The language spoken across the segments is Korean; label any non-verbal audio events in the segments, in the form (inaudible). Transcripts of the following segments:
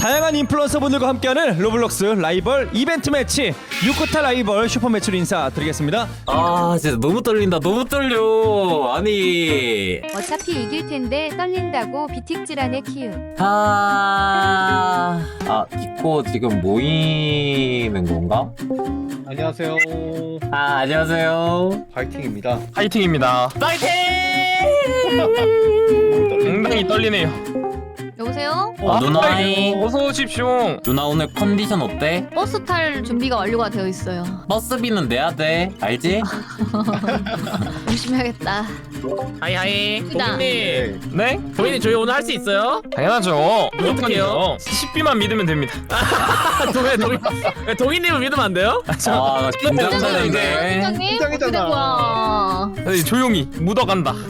다양한 인플루언서분들과 함께하는 로블록스 라이벌 이벤트 매치 6구타 라이벌 슈퍼 매치로 인사드리겠습니다. 아 진짜 너무 떨린다 너무 떨려 아니 어차피 이길 텐데 떨린다고 비틱질하네 키움. 아... 아 이거 지금 모이는 건가? 안녕하세요. 아 안녕하세요 파이팅입니다. 파이팅입니다. 파이팅! (laughs) 상당히 떨리네요. 여보세요? 어, 누나이 어서 오십시오. 누나 오늘 컨디션 어때? 버스 탈 준비가 완료가 되어 있어요. 버스비는 내야 돼 알지? (laughs) 열심히 하겠다. 하이 하이. 도민님 네? 도민님 저희 오늘 할 수 있어요? 당연하죠. 어떻게 해요? 10비만 믿으면 됩니다. 도민 도민 도민님을 믿으면 안 돼요? 아 긴장되는데 팀장님? 팀장이잖아. 와. 에이, 조용히 묻어간다. (laughs)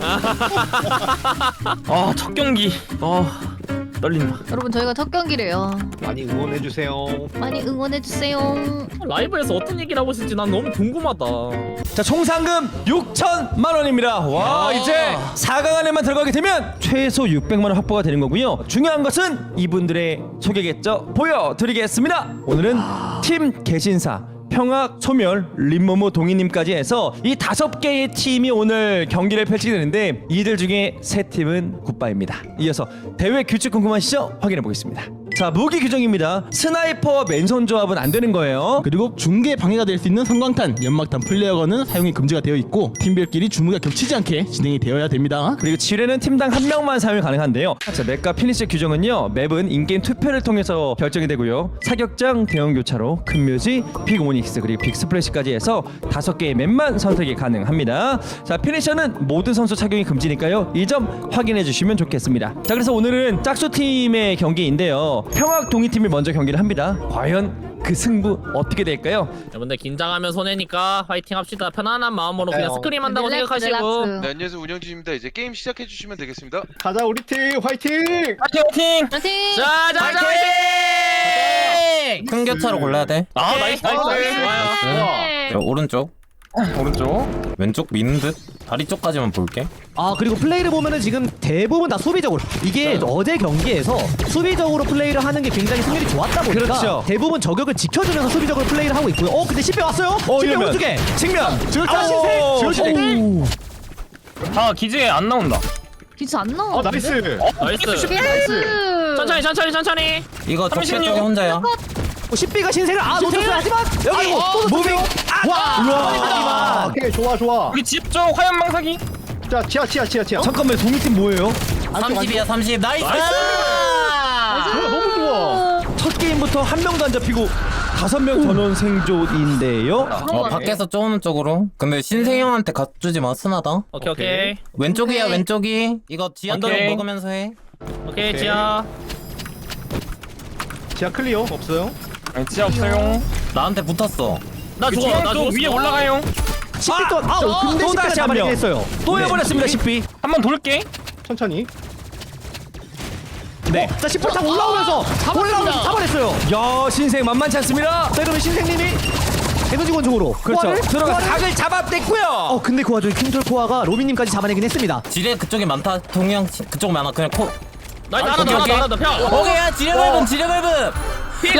아, 첫 경기. 아, 떨린다. 여러분 저희가 첫 경기래요. 많이 응원해 주세요. 많이 응원해 주세요. 라이브에서 어떤 얘기를 하고 있을지 난 너무 궁금하다 자, 총 상금 6천만 원입니다. 와, 야. 이제 4강 안에만 들어가게 되면 최소 600만 원 확보가 되는 거고요. 중요한 것은 이분들의 소개겠죠. 보여드리겠습니다. 오늘은 팀 개신사. 평학, 소멸, 림모모, 동희님까지 해서 이 다섯 개의 팀이 오늘 경기를 펼치게 되는데 이들 중에 세 팀은 굿바입니다. 이어서 대회 규칙 궁금하시죠? 확인해 보겠습니다. 자 무기 규정입니다. 스나이퍼와 맨손 조합은 안 되는 거예요. 그리고 중계 방해가 될 수 있는 성광탄, 연막탄 플레이어건은 사용이 금지가 되어 있고 팀별끼리 주무가 겹치지 않게 진행이 되어야 됩니다. 그리고 지뢰는 팀당 한 명만 사용이 가능한데요. 자, 맵과 피니시 규정은요. 맵은 인게임 투표를 통해서 결정이 되고요. 사격장, 대형 교차로, 큰 묘지, 빅 오닉스 그리고 빅 스플래시까지 해서 다섯 개의 맵만 선택이 가능합니다. 자, 피니셔는 모든 선수 착용이 금지니까요. 이 점 확인해 주시면 좋겠습니다. 자, 그래서 오늘은 짝수 팀의 경기인데요. 평학 동희 팀이 먼저 경기를 합니다. 과연 그 승부 어떻게 될까요? 여러분들 긴장하면 손해니까 화이팅 합시다 편안한 마음으로 그냥 네. 스크림 한다고 릴렉스, 생각하시고 릴렉스. 네, 안녕하세요 운영진입니다. 이제 게임 시작해 주시면 되겠습니다. 가자 우리 팀 화이팅! 파이팅! 파이팅! 자자자 화이팅! 큰 교차로 골라야 돼 아, 나이스, 나이스. 좋아요 네. 자, 오른쪽 오른쪽. 왼쪽 미는 듯 다리 쪽까지만 볼게 아 그리고 플레이를 보면은 지금 대부분 다 수비적으로 이게 어제 경기에서 수비적으로 플레이를 하는 게 굉장히 승률이 좋았다 보니까 그렇죠. 대부분 저격을 지켜주면서 수비적으로 플레이를 하고 있고요. 어 근데 10배 왔어요? 어, 10배 이러면 오른쪽에 측면. 줄타 신세 아오, 줄신세 다 기지에 안 나온다. 비트 안 나와. 어 나이스. 나이스 나이스. 천천히 천천히 천천히 이거 적배 36. 쪽에 혼자야 어, 10배가 신세를 아 놓쳤어요 하지만 여기 또 무빙. 와 우와. 오케이 좋아 좋아. 여기 집쪽 화염 망사기. 자 치아 치아 치아 치아. 잠깐만 동희 팀 뭐예요? 30이야 30 나이스 좋아 너무 좋아. 첫 게임부터 한 명도 안 잡히고 다섯 명 전원 생존인데요. 어 밖에서 쪼는 쪽으로 근데 신세형한테 갖주지 마 순하다 오케이 오케이 왼쪽이야 오케이. 왼쪽이 이거 지하철 오케이. 먹으면서 해 오케이 지아 지하 클리어 없어요? 아니, 지하 없어요. 나한테 붙었어 나그 죽어 나쪽 죽었어 위에 올라가요. 10배 또 아, 근데 또 10배가 다시 한 잡아내긴 명. 했어요 또 해버렸습니다 10비. 한 번 돌게. 천천히. 네. 자 10배 딱 올라오면서 올라오면서 잡아냈어요 야 신생 만만치 않습니다. 자 이러면 신생님이 에너지원 쪽으로 그렇죠. 코아를? 들어가서 코아를? 각을 잡아댔고요. 어 근데 그 와중에 킹톨 코아가 로미님까지 잡아내긴 했습니다 지뢰 그쪽에 많다 동양 치- 그쪽 많아 그냥 코 나이스 하나 더 오케이, 하나 더 하나 더 펴 오케이 야 지뢰 밟음 지뢰 밟음 네.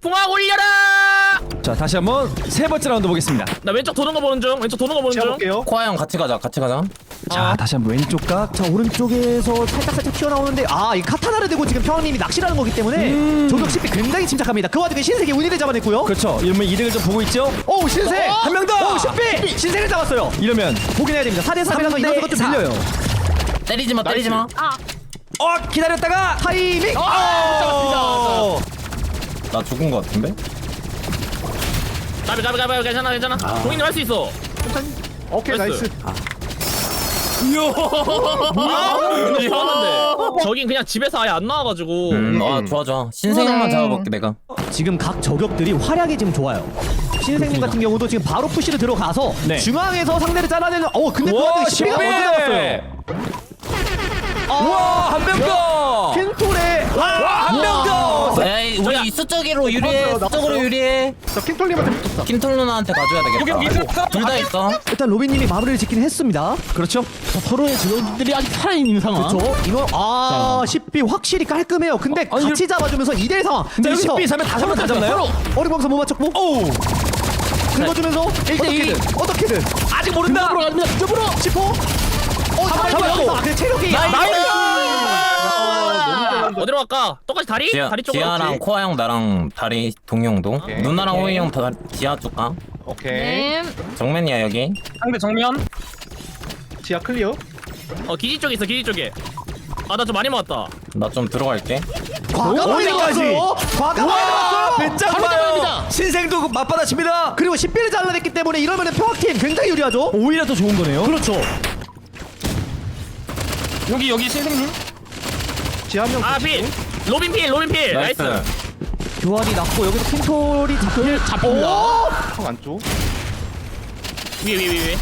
풍악 올려라! 자 다시 한번 세 번째 라운드 보겠습니다. 나 왼쪽 도는 거 보는 중 왼쪽 도는 거 보는 중. 볼게요. 코아 형 같이 가자 같이 가자. 자 다시 한번 왼쪽 각. 자 오른쪽에서 살짝 살짝 튀어나오는데 아이 카타나를 들고 지금 평왕님이 낚시라는 거기 때문에 조격 10배 굉장히 침착합니다. 그 와중에 신세계 운이를 잡아냈고요. 그렇죠. 이러면 이득을 좀 보고 있죠. 오 신세! 한명 더. 오 10배 신세를 잡았어요. 이러면 보긴 해야 됩니다. 4대 3이라서 이런 것도 사. 밀려요. 때리지 마 때리지 마. 어 기다렸다가 타이밍! 어! 나 죽은 거 같은데? 가비 가비 가비 괜찮아 괜찮아. 동인님 할 수 있어. 오케이 나이스. 나이스. 뭐야? 근데 이상한데 저긴 그냥 집에서 아예 안 나와가지고. 음 아 좋아 좋아 신세형만 그러네. 잡아볼게 내가. 지금 각 저격들이 활약이 지금 좋아요. 신생님 같은 경우도 지금 바로 푸시를 들어가서 네. 중앙에서 상대를 잘라내는 어 근데 그와 와중에 10배가 먼저 잡았어요. 10배. 우와 한명 더. 켄톨의 한명 더. 에이 우리 수적으로 유리해 수적으로 킨토 유리해. 저 킹톨님한테 붙었어. 킨토 누나한테 가줘야 여기 되겠다. 있어. 둘다 있어. 일단 로빈님이 마무리를 짓긴 했습니다. 그렇죠. 자, 서로의 주력들이 아직 살아있는 상황. 그렇죠. 이거 아 10비 확실히 깔끔해요. 근데 아니, 같이 잡아주면서 2대1 상황. 근데 10B 3에 다섯 명다 잡나요? 어리광선 못 맞췄고. 오. 긁어주면서 1대2 어떻게든 아직 모른다. 앞으로 갑니다. 앞으로. 10호. 어 잡아주고. 아, 그 체력이. 어디로 갈까? 똑같이 다리? 지아, 다리 쪽으로. 지아랑 코아 형 나랑 다리 동영동. 누나랑 호이 형 다, 지아 쪽 가. 오케이. 네. 정면이야 여기. 상대 정면. 지하 클리어. 어 기지 쪽에 있어 기지 쪽에. 아 나 좀 많이 먹었다. 나 좀 들어갈게. 과감하게 어디까지? 나왔어요. 과감하게 나왔어요. 배짱 봐요. 신생도 그 맞받아칩니다. 그리고 10비를 잘라냈기 때문에 이러면은 평학팀 굉장히 유리하죠. 오히려 더 좋은 거네요. 그렇죠. 여기 여기 신생님. 지하 한 명. 아 필. 로빈 필 로빈 필. 나이스. 나이스. 교환이 났고 여기서 킹톨이 잡힐 잡힙니다. 형 안쪽. 위에 위에 위에.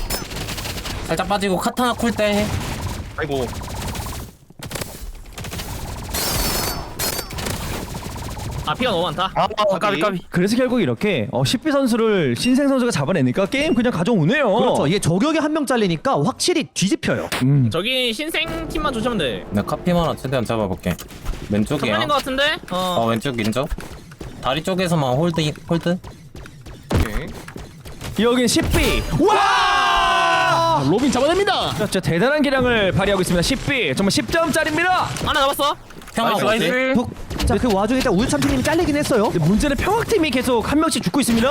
살짝 빠지고 카타나 쿨 때. 아이고. 아 피가 너무 많다. 아 까비 까비. 그래서 결국 이렇게 어, 10B 선수를 신생 선수가 잡아내니까 게임 그냥 가져오네요. 그렇죠. 이게 저격이 한 명 잘리니까 확실히 뒤집혀요. 음. 저기 신생 팀만 조심하면 돼. 나 카피만 하나 최대한 잡아볼게. 왼쪽이야. 정면인 것 같은데? 어 어. 왼쪽 인정. 다리 쪽에서만 홀드 홀드. 오케이. 여긴 10B. 와! 아, 로빈 잡아냅니다. 그렇죠. 대단한 기량을 발휘하고 있습니다. 10B. 정말 10점짜리입니다. 하나 잡았어. 평화 나이스? 나이스. 자그 와중에 일단 우유참치님이 잘리긴 했어요. 문제는 평학팀이 계속 한 명씩 죽고 있습니다.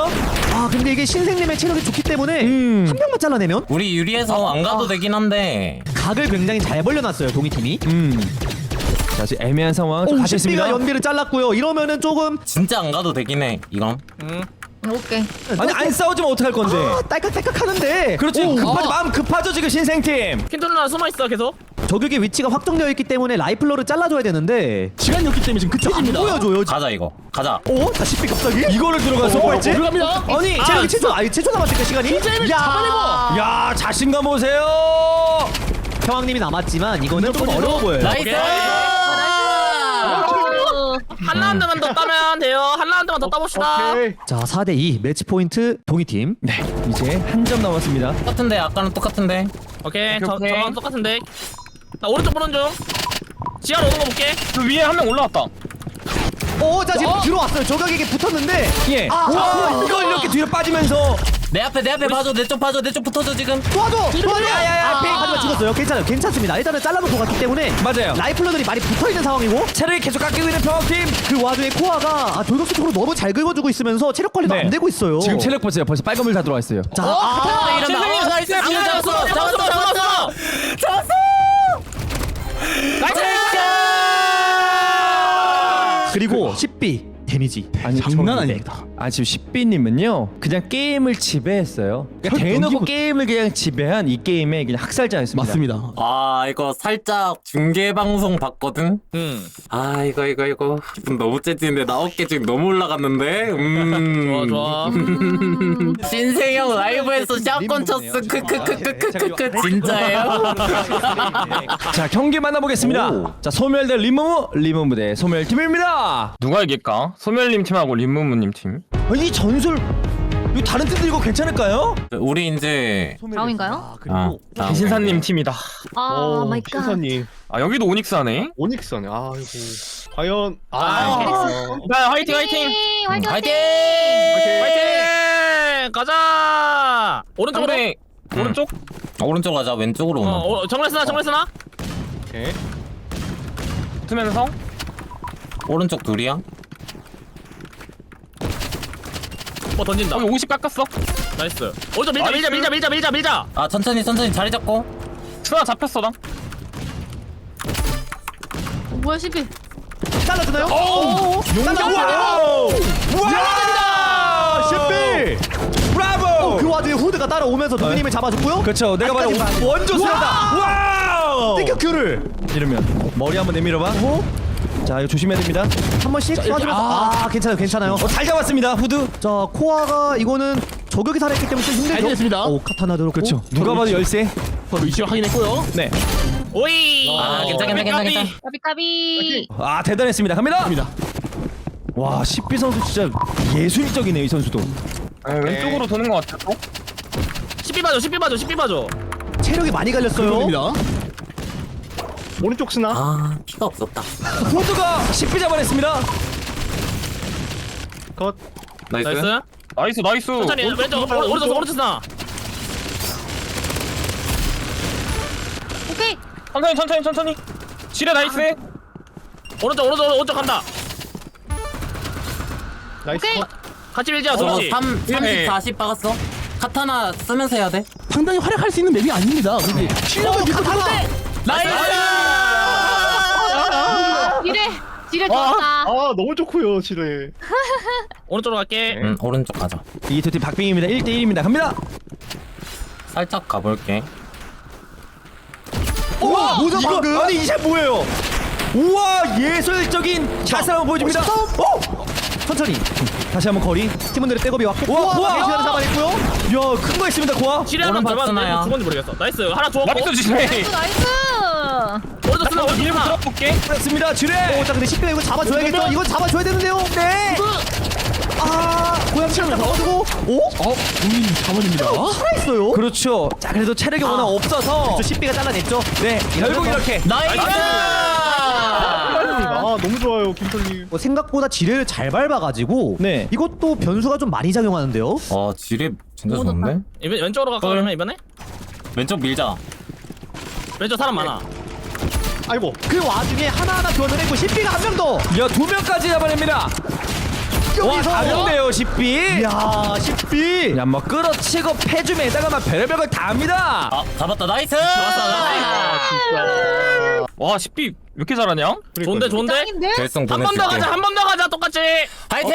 아 근데 이게 신생님의 체력이 좋기 때문에 음. 한 명만 잘라내면 우리 유리해서 안 가도 되긴 한데. 각을 굉장히 잘 벌려놨어요 동이팀이. 음. 자, 지금 애매한 상황 좀오 10비가 있습니다. 연비를 잘랐고요. 이러면은 조금 진짜 안 가도 되긴 해. 이건. 오케이. 아니 안 싸우지면 어떡할 건데? 아, 딸깍딸깍 하는데 그렇지. 급하죠. 마음 급하죠 지금 신생팀. 킨토 누나 숨어 있어 계속. 저격의 위치가 확정되어 있기 때문에 라이플러를 잘라줘야 되는데 시간이 없기 때문에 지금 안 급해집니다. 보여줘요. 가자 이거. 가자. 오, 자 10비 갑자기? 이거를 들어가서 어, 꼴찌? 들어갑니다. 아니, 체력이 7초, 아니 7초 남았을까 시간이? 잡아내고. 야 자신감 보세요. 평왕님이 남았지만 이거는 좀 어려워 보여요. 나이스. 한 라운드만 더 따면 돼요. 한 라운드만 더 따봅시다. 오케이. 자 4대2 매치 포인트 동이팀. 네, 이제 한 점 남았습니다. 똑같은데 아까는 똑같은데. 오케이. 오케이, 저, 오케이. 저랑 똑같은데. 나 오른쪽 보는 중. 지하로 오는 거 볼게. 그 위에 한 명 올라왔다. 오, 자 지금 들어왔어요. 저격에게 붙었는데 예. 아, 와, 아, 이걸 이렇게 뒤로 빠지면서 내 앞에 내 앞에 봐줘. 내 쪽 봐줘. 내 쪽 붙어줘 지금. 도와줘! 도와줘! 야야야, 아, 하지만 죽었어요. 괜찮아요. 괜찮습니다. 일단은 잘라놓고 갔기 때문에 맞아요. 라이플러들이 많이 붙어있는 상황이고 체력이 계속 깎이고 있는 평학팀. 그 와중에 코아가 아, 돌격수 쪽으로 너무 잘 긁어주고 있으면서 체력 관리도 네. 안 되고 있어요. 지금 체력 보세요. 벌써 빨간불 다 들어와 있어요. 자, 아, 이런다. 어, 나이스. 아, 잡았어. 잡았어. 잡았어. 잡았어. 그리고 10B 데미지. 아니 장난 아닙니다. 아 지금 10비님은요 그냥 게임을 지배했어요. 그러니까 설 대놓고 넘기고- 게임을 그냥 지배한 이 게임의 그냥 학살자였습니다. 맞습니다. 아 이거 살짝 중계 방송 봤거든. 음. 아 이거 이거 이거 기분 너무 째지는데 나 어깨 지금 너무 올라갔는데. 음. (laughs) 좋아 좋아. 신세형 라이브에서 샷건 쳤어. 크크크크크크크 진짜예요? (laughs) 자 경기 만나보겠습니다. 오. 자 소멸 대 리무무 리무무 대 소멸 팀입니다. 누가 이길까? 소멸님 팀하고 림무무님 팀. 아, 이 전술 이거 다른 팀들 이거 괜찮을까요? 우리 이제 다음인가요? 아, 아, 그리고 다음 배신사님 팀이다. 아 오, 마이 갓. 신사님. 아 여기도 오닉스 하네. 오닉스네. 아이고. 과연 아. 아, 자 화이팅 화이팅. 화이팅 화이팅. 화이팅! 화이팅! 가자. 오른쪽으로. 상대 오른쪽. 오른쪽 가자 왼쪽으로 오나 어, 어, 정글 쓰나 정글 쓰나? 오케이. 붙으면서 오른쪽 둘이야 뭐 던진다. 여기 50 깎았어. 나이스. 오른쪽 밀자 밀자 밀자 밀자 밀자 밀자. 아 천천히 천천히 자리 잡고 스나 잡혔어 나. 뭐야 시비. 잘라주나요? 오! 잘라주나요? 와! 10비! 브라보! 그 와중에 후드가 따라오면서 누님을 잡아줬고요. 그렇죠. 내가 바로. 원조 세다. 와우! 땡겨 큐를 이러면 머리 한번 내밀어봐. 자 이거 조심해야 됩니다. 한 번씩 쏴주면서 아, 괜찮아요 괜찮아요. 어, 잘 잡았습니다 후드. 자 코아가 이거는 저격이 살아있기 때문에 좀 힘들죠. 잘 됐습니다. 오 카타나 들었고. 그렇죠. 누가 봐도 열쇠. 서로 위치를 확인했고요. 네. 오이. 아, 괜찮아, 괜찮아, 까비, 괜찮아. 까비. 까비 까비. 아 대단했습니다. 갑니다. 갑니다. 와 10비 선수 진짜 예술적이네요 이 선수도. 아, 왼쪽으로 도는 것 같아. 어? 10비 봐줘 10비 봐줘 10비 봐줘 체력이 많이 갈렸어요. 입니다. 오른쪽 스나. 아 피가 없었다 호두가 10비 잡아냈습니다. 컷. 나이스, 나이스 나이스 나이스. 천천히 오른쪽, 왼쪽 오른쪽, 오른쪽 오른쪽. 오른쪽 스나 오케이. 천천히 천천히 천천히. 지뢰 나이스. 오른쪽 오른쪽 오른쪽 간다 나이스 오케이. 컷. 같이 밀자 어, 정치 3, 30, 네. 40 박았어 카타나 쓰면서 해야 돼 상당히 활약할 수 있는 맵이 아닙니다. 근데 실력을 믿고 들어가. 나이스 지뢰. 좋았다. 아 너무 좋고요 지뢰. (laughs) 오른쪽으로 갈게 음 오른쪽 가자 이두팀 박빙입니다. 1대 1입니다. 갑니다. 살짝 가볼게 우와 뭐죠, 이거 방금? 아니 이게 뭐예요? 우와 예술적인 자세 한번 보여줍니다. 어? 천천히. 다시 한번 거리. 팀원들의 백업이 왔고. 우와, 우와. 시간을 잡아냈고요. 야 큰 거 있습니다 고아. 지뢰 하나 오른쪽 잡았는데 스나야. 죽었는지 모르겠어 나이스 하나 죽었고 나이스 지뢰. 나이스. 오른쪽 스 나 오른쪽 밀고 들어볼게. 그렇습니다 지뢰. 오, 자 근데 10배 이거 잡아줘야겠죠. 이건 잡아줘야 되는데요. 네. 아, 고양 실력 잡아주고. 오? 어, 동인 잡아줍니다. 살아있어요. 그렇죠. 자 그래도 체력이 워낙 없어서 저 10배가 잘라냈죠. 네 결국 이렇게 나이스 아 너무 좋아요 김철님. 뭐 생각보다 지뢰를 잘 밟아가지고 네. 이것도 변수가 좀 많이 작용하는데요. 어 지뢰 진짜 좋은데? 이번 왼쪽으로 갈까 그러면 이번에 왼쪽 밀자 왼쪽 사람 많아 아이고. 그 와중에 하나하나 교환해내고 10배가 한 명 더. 야 두 명까지 잡아냅니다. 와 여기서 다른데요 10비. 이야 10비. 야뭐 끌어치고 패줌에다가 막 별의별 걸 다 합니다. 아 잡았다 나이스 아. 와 10비 왜 이렇게 잘하냐? 좋은데 좋은데 짱인데? 결승 한번더 보내줄게 가자 한 번 더 가자 똑같이 화이팅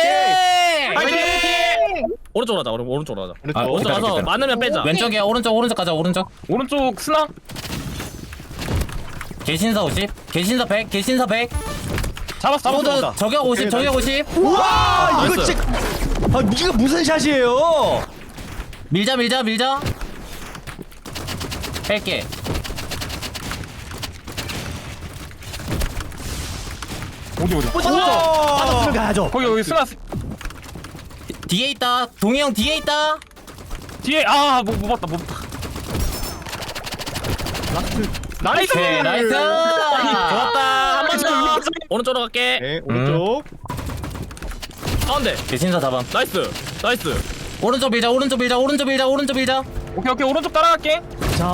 파이팅 오른쪽으로 오른- 오른쪽으로 가자 아, 오른쪽 가서 기다려. 많으면 빼자 왼쪽이야 오른쪽 오른쪽 가자 오른쪽 오른쪽 스나. 개신사 50 개신사 100 개신사 100 잡았어 잡았어. 저격 50 저격 50 와! 이거 나이스. 진짜 아 이거 무슨 샷이에요? 밀자 밀자 밀자. 뺄게. 어디 어디. 빠졌으면 가야죠. 거기 여기 스나 뒤에 있다. 동희 형 뒤에 있다. 뒤에 아못 못 봤다 못 봤다. 나이스. 오케이 나이스! 좋았다. 한 번 더. 오른쪽으로 갈게. 네 오른쪽. 가운데. 개신사 잡아 나이스. 나이스. 오른쪽 밀자 오른쪽 밀자 오른쪽 밀자 오른쪽 밀자. 오케이 오케이. 오른쪽 따라갈게. 자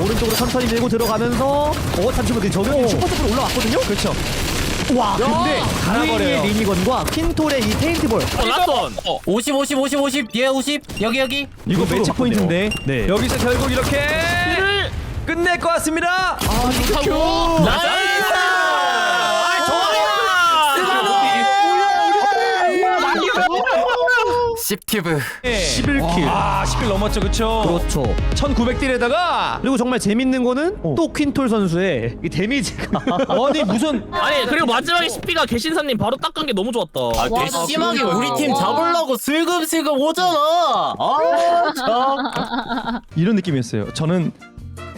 오른쪽으로 천천히 밀고 들어가면서 어 잠시만 저격이 슈퍼스로 올라왔거든요. 그렇죠. 와 근데 갈아버려요. 리니건과 퀸톨의 이 페인트볼. 어 라스원. 50 50 50 50 뒤에 50 여기 여기. 이거 매치. 포인트인데. 네. 여기서 결국 이렇게 끝낼 것 같습니다. 하고? 나이스! 씹티브. 11킬. 아11 넘었죠, 그렇죠? 그렇죠. 1900딜에다가 그리고 정말 재밌는 거는 또 퀸톨 선수의 이 데미지가 (laughs) 아니 무슨 아니 그리고 마지막에 10비가 개신사님 바로 닦은 게 너무 좋았다. 아 괘씸하게 우리 팀 잡으려고 슬금슬금 오잖아. 아 참. 이런 느낌이었어요. 저는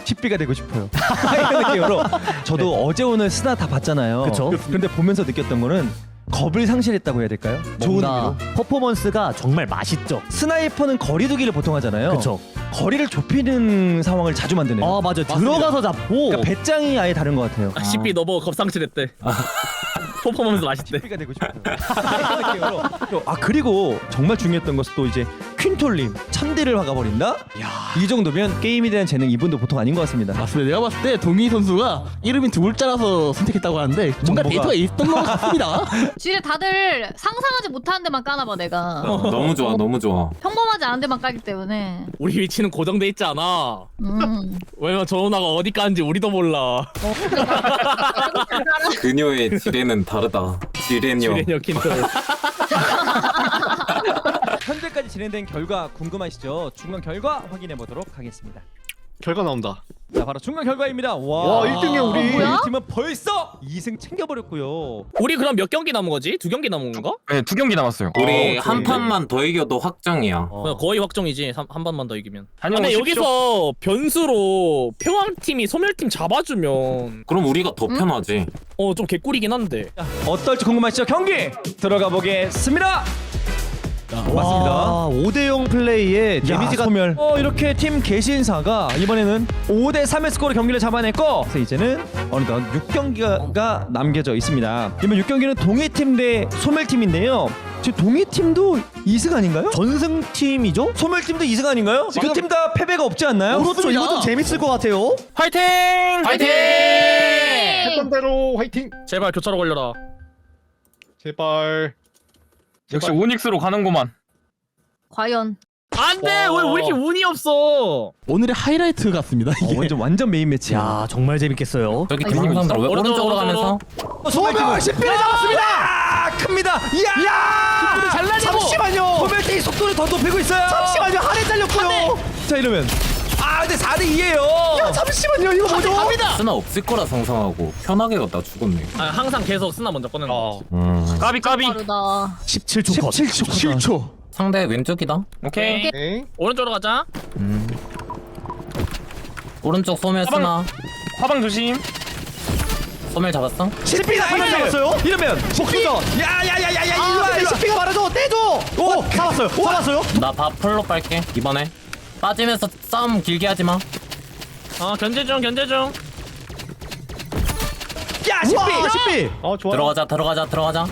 10비가 되고 싶어요. (laughs) 이런 느낌으로. 저도 어제 오늘 스나 다 봤잖아요. 그쵸. 근데 보면서 느꼈던 거는 겁을 상실했다고 해야 될까요? 좋은 뭔가 의미로. 퍼포먼스가 정말 맛있죠. 스나이퍼는 거리두기를 보통 하잖아요. 그쵸. 거리를 좁히는 상황을 자주 만드네요. 아 맞아 들어가서 잡고 그러니까 배짱이 아예 다른 것 같아요. 아, 10비 너무 겁상실했대 (laughs) 퍼포먼스 맛있대 10비가 되고 싶어요. (laughs) 이런 느낌으로. 또, 아 그리고 정말 중요했던 것은 또 이제 퀸톨님 천대를 박아버린다? 이 정도면 게임에 대한 재능 이분도 보통 아닌 것 같습니다. 맞습니다. 내가 봤을 때 동희 선수가 이름이 두 글자라서 선택했다고 하는데 뭔가 정보가- 데이터가 있던 것 같습니다. (laughs) 지뢰 다들 상상하지 못하는 데만 까나봐 내가. 너무 좋아 너무 좋아 평범하지 않은 데만 까기 때문에. 우리 위치는 고정돼 있지 않아 음. (laughs) 왜냐면 저 누나가 어디 까는지 우리도 몰라 그녀의 지뢰는 다르다 지뢰녀 지뢰녀 킨토 (laughs) 현재까지 진행된 결과 궁금하시죠? 중간 결과 확인해 보도록 하겠습니다. 결과 나온다. 자 바로 중간 결과입니다. 와, 와, 1등이야, 우리. 뭐야? 팀은 벌써 2승 챙겨버렸고요. 우리 그럼 몇 경기 남은 거지? 두 경기 남은 건가? 네, 두 경기 남았어요. 우리 어, 한 좋은데? 판만 더 이겨도 확정이야. 그냥 거의 확정이지. 한, 한 번만 더 이기면. 다녀오십시오. 근데 여기서 변수로 평왕팀이 소멸팀 잡아주면 그럼 우리가 더 편하지. 어 좀 개꿀이긴 한데. 어떨지 궁금하시죠? 경기 들어가 보겠습니다. 맞습니다. 와, 5대0 플레이에 데미지가 소멸. 어, 이렇게 팀 개신사가 이번에는 5대 3의 스코어로 경기를 잡아냈고 그래서 이제는 어느덧 6경기가 남겨져 있습니다. 이번 6경기는 동해팀 대 소멸팀인데요. 지금 동해팀도 2승 아닌가요? 전승팀이죠? 소멸팀도 2승 아닌가요? 두 팀 다 패배가 없지 않나요? 그렇죠. 이거 좀 재밌을 것 같아요. 화이팅! 파이팅! 했던 대로 화이팅. 제발 교차로 걸려라. 제발. 역시 오닉스로 가는구만. 과연 안돼 왜왜 이렇게 운이 없어? 오늘의 하이라이트 같습니다. 어, 이게. 완전 완전 메인 매치야. 야, 정말 재밌겠어요. 저기 아, 왜 오른쪽, 오른쪽으로 오른쪽, 가면서? 소멸 10피를 잡았습니다. 아, 큽니다. 이야! 야! 잘라내고. 잠시만요. 소멸팀 속도를 더 높이고 있어요. 잠시만요. 한해 잘렸고요. 자 이러면 아 근데 4대 2예요. 잠시만요. 이거 뭐죠? 쓰나 없을 거라 상상하고 편하게 갔다 죽었네. 아 항상 계속 쓰나 먼저 꺼내는 거. 어. 음. 까비 까비. 빠르다 17초 컷. 17초. 7초. 상대 왼쪽이다. 오케이. 네. 오른쪽으로 가자. 오른쪽 소멸. 쓰나. 화방 조심. 소멸 잡았어? 10피가 하나 잡았어요. 이러면 복수전. 야야야야야야 아, 일로 와. 10피가 말아줘. 떼줘. 오, 잡았어요. 잡았어요. 나 밥 풀로 빨게 이번에. 빠지면서 싸움 길게 하지 마. 어 견제 중 견제 중. 야 우와, 10피. 10피. 어 좋아. 들어가자 들어가자 들어가자.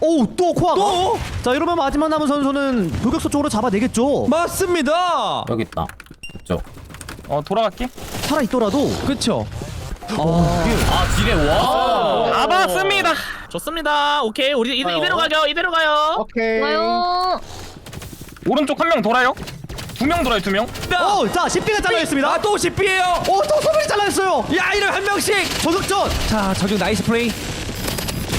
오, 또 코아가. 또? 자, 이러면 마지막 남은 선수는 돌격소 쪽으로 잡아내겠죠. 맞습니다. 여기 있다. 저. 어 돌아갈게. 살아 있더라도. 그쵸. 아 지뢰 와. 잡았습니다. 좋습니다. 오케이 우리 이, 이대로 가죠. 이대로 가요. 오케이. 좋아요 오른쪽 한 명 돌아요. 두 명 돌아요 두 명. 오, 자, 10피가 잘라냈습니다. 아또 10피예요. 오, 또 소멸이 잘라냈어요. 야 이러면 한 명씩. 저격전. 자 저격 나이스 플레이.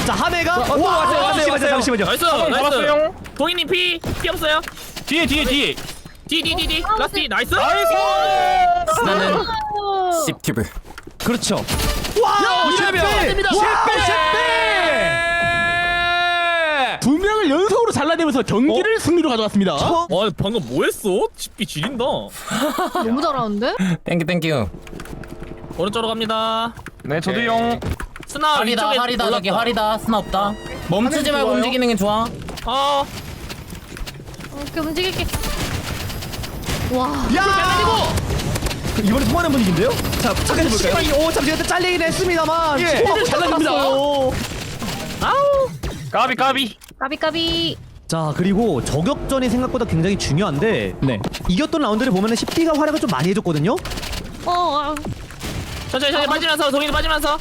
자, 한해가. 또 와, 왔어요, 왔어요, 잠시만요, 왔어요. 잠시만요. 나이스 화방 나이스. 도인님 피 피 없어요. 뒤에 뒤에 뒤에. 디디디디 라스티 나이스. 나이스. 나는 어. 씹티브. 그렇죠. 와, 이러면 10피 10피. 두 명을 연속으로 잘라내면서 경기를 승리로 가져갔습니다. 와 방금 뭐했어? 집비 지린다. 너무 잘하는데 (laughs) 땡큐 땡큐. 오른쪽으로 갑니다. 네 저도 용. 스나 활이다 위쪽에 활이다 올랐다. 저기 활이다 스나 없다. 멈추지 말고 좋아요. 움직이는 게 좋아. 어 이렇게 움직일게 와 야! 그 이번에 통하는 분위기인데요? 자 착각해 볼까요? 잠시만요. 오, 잠시 근데 잘리긴 했습니다만. 예. 스코어가 잘라냅니다. 올라갔어요. 까비 까비. 까비까비 자, 그리고 저격전이 생각보다 굉장히 중요한데 네. 이겼던 라운드를 보면 은 10D가 활약을 좀 많이 해줬거든요. 어 아, 천천히 천천히 빠지면서 동인 빠지면서.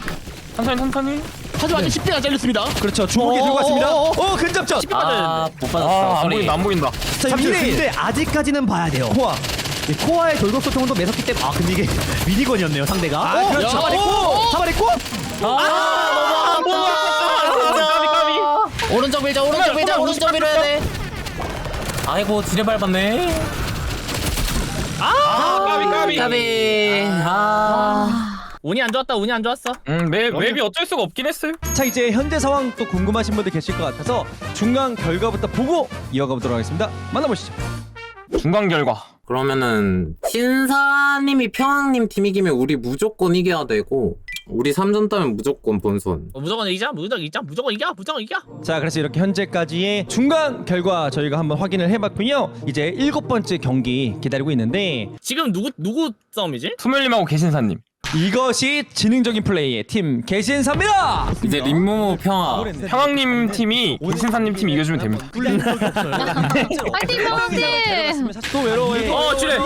천천히 천천히. 하지만 아직 10대가 잘렸습니다. 그렇죠. 중국에 어, 들고 왔습니다. 어, 어, 오 근접전. 아못 받았어. 아안 소리. 보인다 안 보인다. 자 잠시 이민희. 근데 아직까지는 봐야 돼요. 코아. 이 코아의 돌격 소통도 매섭기 때문에 아 근데 이게 미니건이었네요 상대가. 아, 어, 그렇죠. 잡아냈고 오! 잡아냈고. 아, 까비 까비. 오른쪽 밀자 오른쪽 밀자 오른쪽 밀어야 돼. 아이고 지뢰 밟았네. 아 까비 까비. 까비. 아. 운이 안 좋았다. 운이 안 좋았어. 음 맵, 맵이 어쩔 수가 없긴 했어요. 자 이제 현재 상황 또 궁금하신 분들 계실 것 같아서 중간 결과부터 보고 이어가 보도록 하겠습니다. 만나보시죠. 중간 결과. 그러면은 신사님이 평왕님 팀 이기면 우리 무조건 이겨야 되고 우리 3전 따면 무조건 본선. 어, 무조건 이기자. 무조건 이기자. 무조건 이겨. 무조건 이겨. 자 그래서 이렇게 현재까지의 중간 결과 저희가 한번 확인을 해봤고요. 이제 일곱 번째 경기 기다리고 있는데 지금 누구 누구 싸움이지? 투멜님하고 계신사님. 이것이 지능적인 플레이의 팀 개신사입니다. 이제 림무무 평화. 평왕님 팀이 계신사님 팀 이겨주면 됩니다. 파이팅 파이팅 또 외로워요. 어 지뢰.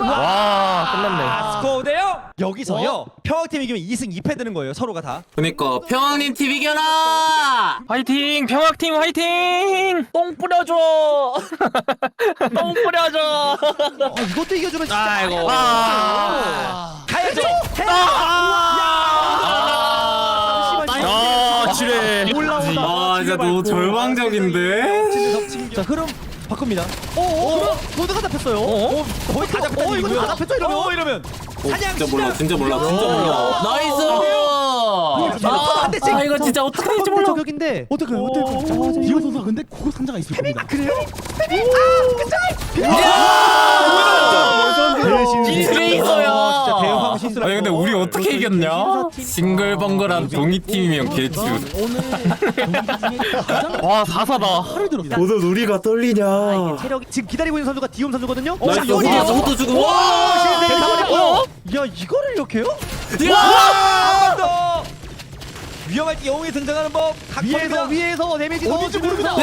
와 끝났네. 스코어 대요 여기서요 평화팀 이기면 2승 2패 되는 거예요 서로가 다 그니까 평왕님 팀 이겨라. 화이팅 평학팀 화이팅. 똥 뿌려줘. (laughs) 똥 뿌려줘. 어, 이것도 이겨주면 진짜. 아이고. 아 가야죠 아 지뢰. 올라온다. 아 진짜 너무 절망적인데. 자 흐름 바꿉니다. 어, 어, 모두가 잡혔어요. 어? 거의 다 잡혔다. 어, 이거 다 잡혔죠, 이러면? 어, 이러면. 사냥 진짜 몰라 진짜 몰라 진짜 몰라 나이스 아? 아 이거 진짜 어떻게 될지 몰라 저격인데 어떡해요 어떡해요 이호 선수가 근데 고급 상자가 있을 겁니다 그래요? 트레이서야 진짜 대형 실수를 아니 근데. 우리 어떻게 이겼냐 싱글벙글한 동이 팀이면 개추 와 사사다. 모두 우리가 떨리냐 아, 체력이 지금 기다리고 있는 선수가 디움 선수거든요. 어, 나이스 자, 와 저것도 와 어? 야 이거를 이렇게 해요? 야! 한번 더. 위험할 때 영웅이 등장하는 법. 위에서. 위에서 데미지 넣어주면서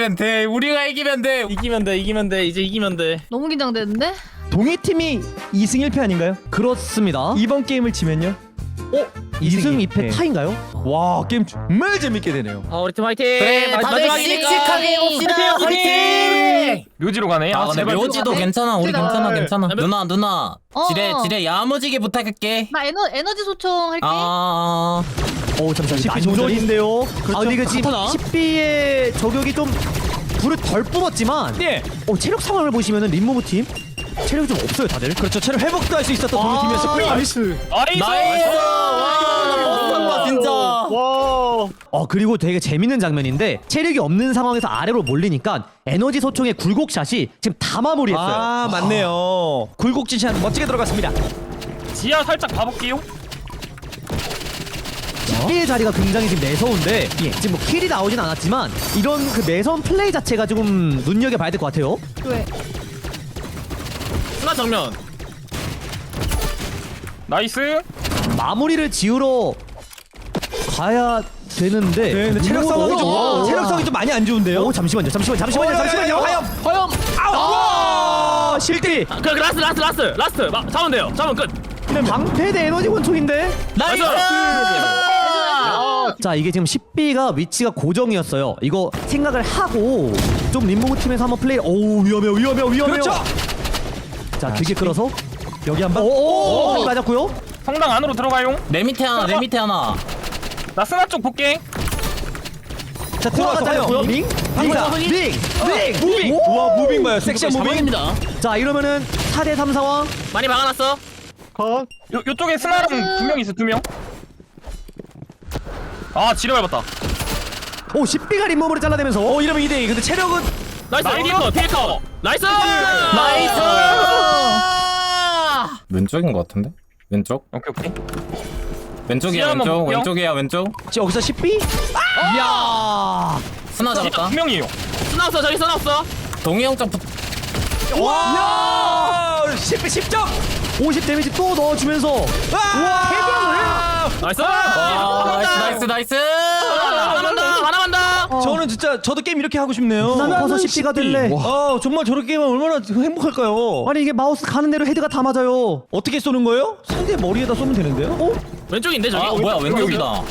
이기면 돼 우리가 이기면 돼 이기면 돼 이기면 돼 이제 이기면 돼 너무 긴장되는데? 동해 팀이 2승 1패 아닌가요? 그렇습니다. 이번 게임을 지면요? 어? 2승 2패 타인가요? 와 게임 정말 재밌게 되네요. 아 우리 팀 화이팅 그래 마- 다들 마지막이니까. 씩씩하게 해봅시다 화이팅 묘지로 가네. 아 아, 근데 제발. 묘지도 괜찮아 우리. 괜찮아 괜찮아 제발. 누나 누나 어. 지뢰 지뢰 야무지게 부탁할게 나 에너, 에너지 소총 할게. 아 오 잠시만 CP 안 좋은 좋은데요. 그렇죠. 아 근데 이거 지금 카타나. 10B의 저격이 좀 불을 덜 뿜었지만 네. 어, 체력 상황을 보시면은 림모브 팀 체력이 좀 없어요 다들. 그렇죠. 체력 회복도 할 수 있었던 동해 아, 팀이었었고요. 나이스 나이스. 나이스 와 진짜 어 그리고 되게 재밌는 장면인데 체력이 없는 상황에서 아래로 몰리니까 에너지 소총의 굴곡샷이 지금 다 마무리했어요. 아 맞네요. 굴곡지샷 멋지게 들어갔습니다. 지하 살짝 봐볼게요. 10B의 자리가 굉장히 지금 매서운데 지금 뭐 킬이 나오진 않았지만 이런 그 매서운 플레이 자체가 조금 눈여겨봐야 될 것 같아요. 왜? 하나 정면. 나이스. 마무리를 지으러 가야 되는데 네, 근데 체력 상황이 좀 오, 체력성이 좀 많이 안 좋은데요. 오 잠시만요 잠시만요 잠시만요 어, 야, 야, 잠시만요. 야, 화염. 화염 아우 실디 그 라스트 라스트 라스트 라스트. 마, 잡으면 돼요. 잡으면 끝. 방패대 에너지 권총인데? 나이스! 자 이게 지금 10B가 위치가 고정이었어요. 이거 생각을 하고 좀 림보그 팀에서 한번 플레이 오 위험해요 위험해요 위험해요. 그렇죠. 자 길게 끌어서 여기 한 방. 오 오 맞았고요 성당 안으로 들어가요. 내 밑에 하나 내 밑에 하나 나 스나 쪽 볼게. 자. 잘했고요. 링! 링! 링! 무빙. 오! 와 무빙 봐요. 섹시한 무빙. 자 이러면은 4대 3 상황 많이 막아놨어 컷 요 요쪽에 스나랑 두 명 있어 두 명. 아 지뢰 밟았다. 오 10B가 림몸으로 잘라내면서 어 이러면 2대2 근데 체력은 나이스 피커 피커 나이스. 나이스! 왼쪽인 것 같은데? 왼쪽? 오케이 오케이. 왼쪽이야 시야 한번 왼쪽. 볼게요. 왼쪽이야 왼쪽. 혹시 여기서 10B? 이야! 스나 잡았다. 두 명이에요. 쓰나없어 저기 쓰나없어. 동희 형점 와! 10B 10점. 50 데미지 또 넣어주면서. 와! 나이스! 아 나이스 나이스 나이스. 더 저는 진짜 저도 게임 이렇게 하고 싶네요. 난 커서 10B가 될래 아 정말 저렇게 게임하면 얼마나 행복할까요? 아니 이게 마우스 가는 대로 헤드가 다 맞아요 어떻게 쏘는 거예요? 상대 머리에다 쏘면 되는데요? 어? 왼쪽인데 저기 아 뭐야 왼쪽이다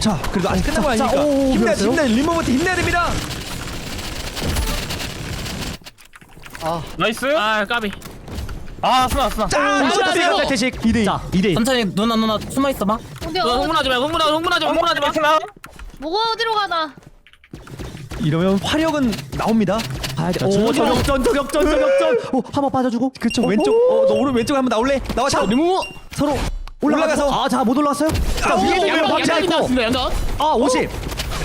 자 그래도 아직 끝난 거 자, 아니니까 오, 오, 힘내 그랬어요? 힘내 리모버트 힘내야 됩니다. 나이스. 아 까비 아 스나 스나. 짠! 슈퍼비가 탈퇴식 2대2 자 2대1 천천히 누나 누나 숨어 있어 봐 어디, 어, 어디, 흥분하지 마 흥분하지 마 흥분하지 마 흥분하지 마 스나. 뭐가 어디로 가나? 이러면 화력은 나옵니다. 가야 돼. 오, 오 저격전 저격전 저격전. 오 한 번 빠져주고. 그쵸 어, 왼쪽. 오. 어너 오른 왼쪽 한번 나올래? 나와 자 리무. 서로 올라가서. 올라가서. 아 자 못 올라왔어요? 자 오, 위에도 양각, 방치했고. 양각. 아 50.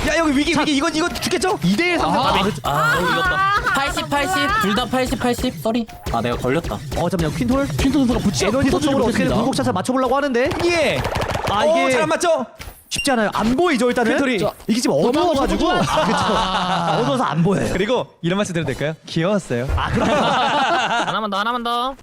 야 여기 위기 위기. 이건 이거 죽겠죠? 2대1 상대 아, 아 이겼다. 80 80 둘 다 80 80 쏘리. 아 내가 걸렸다. 어 잠깐만요. 퀸톨 퀸토 선수가 붙지 에너지 소총으로 어떻게든. 굴곡샷을 맞춰보려고 하는데. 예. 아 오, 이게 잘안 맞죠? 쉽지 않아요 안 보이죠 일단은 퀸톨이. 자, 이게 지금 어두워가지고 아, 그쵸 아, 어두워서 안 보여요 그리고 이런 말씀 드려도 될까요? 귀여웠어요. (laughs) 하나만 더 하나만 더음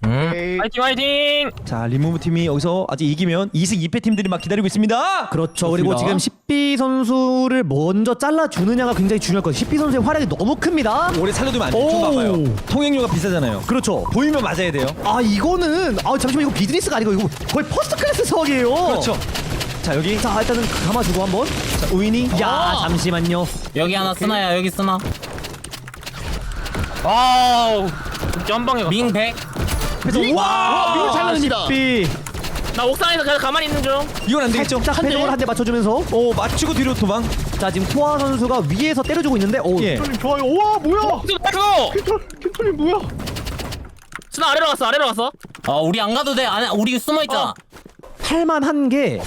화이팅 화이팅. 자 리무브 팀이 여기서 아직 이기면 2승 2패 팀들이 막 기다리고 있습니다. 그렇죠 그리고 지금 10B 선수를 먼저 잘라주느냐가 굉장히 중요할 거예요 10B 선수의 활약이 너무 큽니다 오래 살려두면 안 돼. 오. 좀 봐봐요. 통행료가 비싸잖아요. 그렇죠 보이면 맞아야 돼요. 아 이거는 아 잠시만 이거 비즈니스가 아니고 이거 거의 퍼스트 클래스 석이에요 그렇죠. 자 여기 자 일단은 감아주고 한번 자, 우인이 야 잠시만요 여기 하나 쓰나야 여기 쓰나 와우. 진짜 한 방에 갔다. 밍100 그래서 와 와, 미국 잘라냅니다. 10B 나 옥상에서 그냥 가만히 있는 중. 이건 안 되겠죠? 살짝 한대 맞춰주면서 오 맞추고 뒤로 도망. 자 지금 코아 선수가 위에서 때려주고 있는데 오 예. 켄토님 좋아요. 우와 뭐야? ken토! 켄토 켄토님 뭐야? 순아 아래로 갔어 아래로 갔어. 아 우리 안 가도 돼. 안 우리 숨어 있잖아. 할만한 게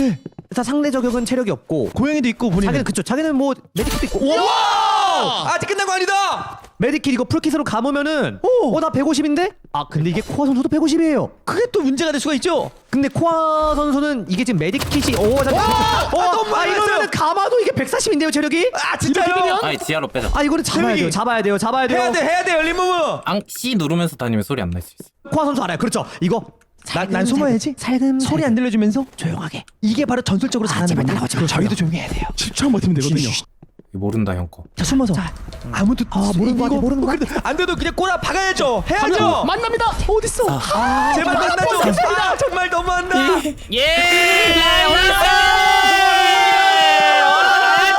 일단 상대 저격은 체력이 없고 고양이도 있고 본인은. 자기는 그쵸 자기는 뭐 메디킷도 있고 와! 아직 끝난 거 아니다. 메디킷 이거 풀킷으로 감으면은 어나 150인데? 아 근데 이게 코아 선수도 150이에요 그게 또 문제가 될 수가 있죠. 근데 코아 선수는 이게 지금 메디킷이 오 잠깐 아, 너무 아 많이 이러면은 했어요. 감아도 이게 140인데요 체력이? 아 진짜요? 아니 지하로 빼자. 아 이거는 잡아야 재민이. 돼요 잡아야 돼요 잡아야 돼요 해야 돼 해야 돼 열린무무. 앙씨 누르면서 다니면 소리 안 날 수 있어. 코아 선수 알아요 그렇죠 이거 난, 난 숨어야지. 살금 소리 안 들려주면서 조용하게 이게 바로 전술적으로 잘하는 제발 겁니다. 따라오지 마. 저희도 조용히 해야 돼요. 10초만 버티면 되거든요. 모른다 형 거. 자 숨어서. 아무도 아, 모르는 거 같아, 모르는 거 그래도 안 돼도 그냥 꼬라 박아야죠. 해야죠. 만납니다. 어딨어 제발 만나줘. 아, 정말 너무한다. 예.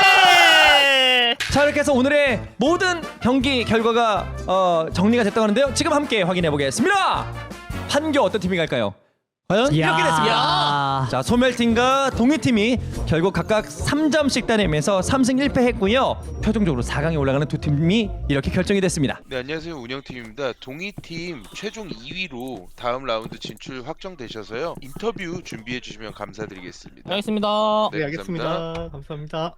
올라가야지. 자 이렇게 해서 오늘의 모든 경기 결과가 어, 정리가 됐다고 하는데요. 지금 함께 확인해 보겠습니다. 판교 어떤 팀이 갈까요? 과연 이렇게 됐습니다. 자 소멸팀과 동희팀이 결국 각각 3점씩 따내면서 3승 1패 했고요. 최종적으로 4강에 올라가는 두 팀이 이렇게 결정이 됐습니다. 네 안녕하세요 운영팀입니다. 동희팀 최종 2위로 다음 라운드 진출 확정되셔서요. 인터뷰 준비해 주시면 감사드리겠습니다. 알겠습니다. 네 알겠습니다. 감사합니다.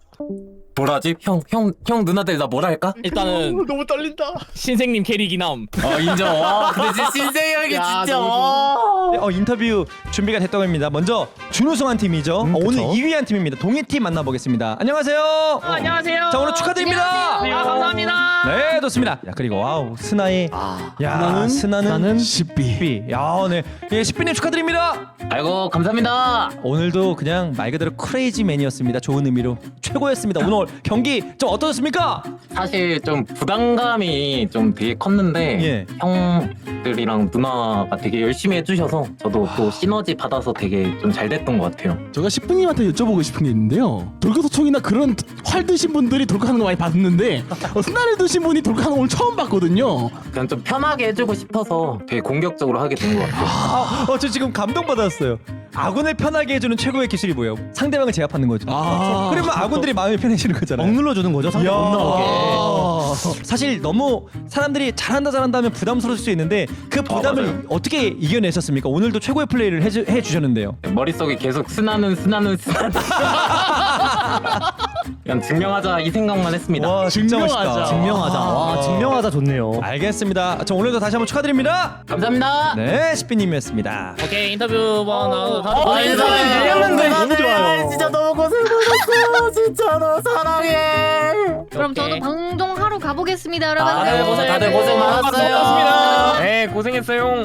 뭐라지? 형 형 형 누나들 나 뭐라 할까? 일단은 어, 너무 떨린다. 신생님 캐릭이남. 어 인정. 와 근데 진짜 신세희 형이 야, 진짜. 너무 와. 네, 어, 인터뷰 준비가 됐다고 합니다. 먼저 준우승한 팀이죠. 어, 오늘 2위한 팀입니다. 동희팀 만나보겠습니다. 안녕하세요. 아, 안녕하세요. 자 오늘 축하드립니다. 아, 감사합니다. 네 좋습니다. 야 그리고 와우 스나의 야 스나는? 스나는 나는 10비. 비. 야 네. 예, 10비님 축하드립니다. 아이고 감사합니다. 오늘도 그냥 말 그대로 크레이지 맨이었습니다. 좋은 의미로 최고였습니다. 오늘 경기 좀 어떠셨습니까? 사실 좀 부담감이 좀 되게 컸는데 예. 형들이랑 누나가 되게 열심히 해주셔서 저도 또 시너지 받아서 되게 좀 잘 됐던 것 같아요. 제가 10분님한테 여쭤보고 싶은 게 있는데요. 돌격소총이나 그런 활 드신 분들이 돌격하는 거 많이 봤는데 어, 스나를 드신 분이 돌격하는 거 오늘 처음 봤거든요. 그냥 좀 편하게 해주고 싶어서 되게 공격적으로 하게 된 것 같아요. 아, 어, 저 지금 감동받았어요. 아군을 편하게 해주는 최고의 기술이 뭐예요? 상대방을 제압하는 거죠. 아. 그러면 아군들이 마음이 편해지는 거잖아요. 억눌러 주는 거죠 상대 못 나오게 아. 사실 너무 사람들이 잘한다 잘한다 하면 부담스러울 수 있는데 그 부담을 맞아요. 어떻게 이겨내셨습니까? 오늘도 최고의 플레이를 해주, 해주셨는데요. 머릿속에 계속 스나는 스나는 스나는 (laughs) 그냥 증명하자 이 생각만 했습니다. 와 진짜 증명하자. 멋있다. 증명하자 와 증명하자 좋네요 알겠습니다. 저 오늘도 다시 한번 축하드립니다. 감사합니다. 네, 스피님이었습니다. 오케이 인터뷰 번 나와서 다들 어, 고생했어요. 인사해. 너무 좋아요. 진짜 너무 고생하셨어요. 진짜 너 사랑해. 그럼 저도 오케이. 방송하러 가보겠습니다 다들 여러분들 고생 다들 고생 많았어요. 고맙습니다. 네 고생했어요.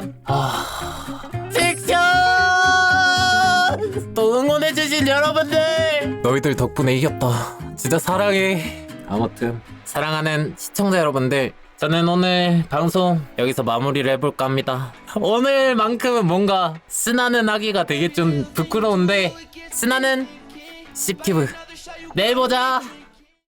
또 응원해주신 여러분들! 너희들 덕분에 이겼다. 진짜 사랑해. 아무튼. 사랑하는 시청자 여러분들 저는 오늘 방송 여기서 마무리를 해볼까 합니다. 오늘만큼은 뭔가 스나는 하기가 되게 좀 부끄러운데 스나는 씹티브. 내일 보자